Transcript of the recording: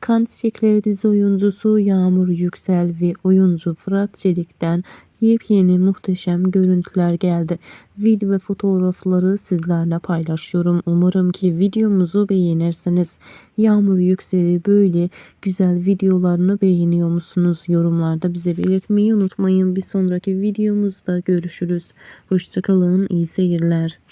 Kan Çiçekleri dizi oyuncusu Yağmur Yüksel ve oyuncu Fırat Çelik'ten yepyeni muhteşem görüntüler geldi. Video ve fotoğrafları sizlerle paylaşıyorum. Umarım ki videomuzu beğenirsiniz. Yağmur Yüksel'i böyle güzel videolarını beğeniyor musunuz? Yorumlarda bize belirtmeyi unutmayın. Bir sonraki videomuzda görüşürüz. Hoşçakalın. İyi seyirler.